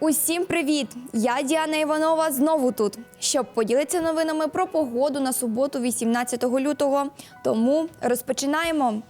Усім привіт! Я Діана Іванова знову тут, щоб поділитися новинами про погоду на суботу, 18 лютого. Тому розпочинаємо.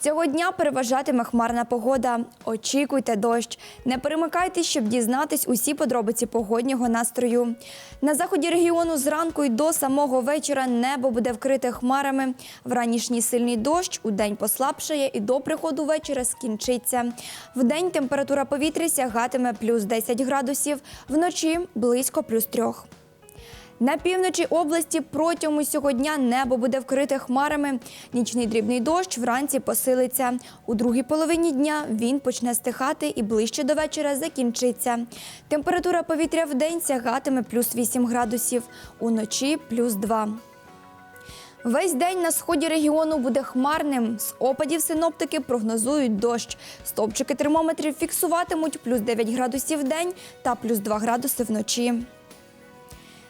Цього дня переважатиме хмарна погода. Очікуйте дощ. Не перемикайтесь, щоб дізнатись усі подробиці погоднього настрою. На заході регіону зранку й до самого вечора небо буде вкрите хмарами. Вранішній сильний дощ у день послабшає і до приходу вечора скінчиться. Вдень температура повітря сягатиме плюс 10 градусів, вночі близько плюс 3. На півночі області протягом усього дня небо буде вкрите хмарами. Нічний дрібний дощ вранці посилиться. У другій половині дня він почне стихати і ближче до вечора закінчиться. Температура повітря в день сягатиме плюс 8 градусів, уночі плюс 2. Весь день на сході регіону буде хмарним. З опадів синоптики прогнозують дощ. Стовпчики термометрів фіксуватимуть плюс 9 градусів в день та плюс 2 градуси вночі.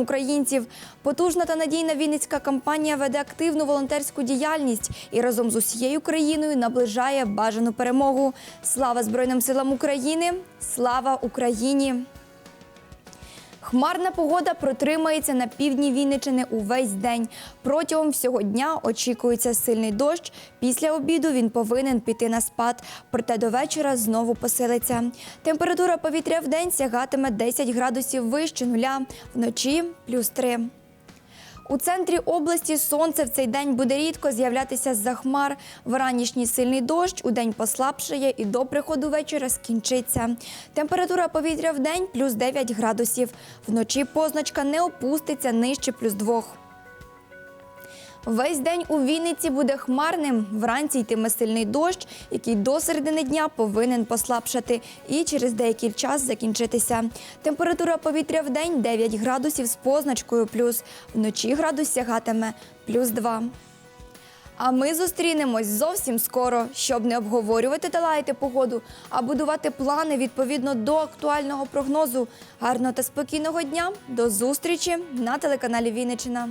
українців. Потужна та надійна вінницька компанія веде активну волонтерську діяльність і разом з усією країною наближає бажану перемогу. Слава Збройним силам України! Слава Україні! Хмарна погода протримається на півдні Вінничини увесь день. Протягом всього дня очікується сильний дощ. Після обіду він повинен піти на спад, проте до вечора знову посилиться. Температура повітря в день сягатиме 10 градусів вище нуля, вночі плюс 3. У центрі області сонце в цей день буде рідко з'являтися з-за хмар. Вранішній сильний дощ у день послабшає і до приходу вечора скінчиться. Температура повітря в день плюс 9 градусів. Вночі позначка не опуститься нижче плюс 2. Весь день у Вінниці буде хмарним. Вранці йтиме сильний дощ, який до середини дня повинен послабшати і через деякий час закінчитися. Температура повітря в день 9 градусів з позначкою плюс. Вночі градус сягатиме плюс 2. А ми зустрінемось зовсім скоро, щоб не обговорювати та лаяти погоду, а будувати плани відповідно до актуального прогнозу. Гарного та спокійного дня. До зустрічі на телеканалі Вінниччина.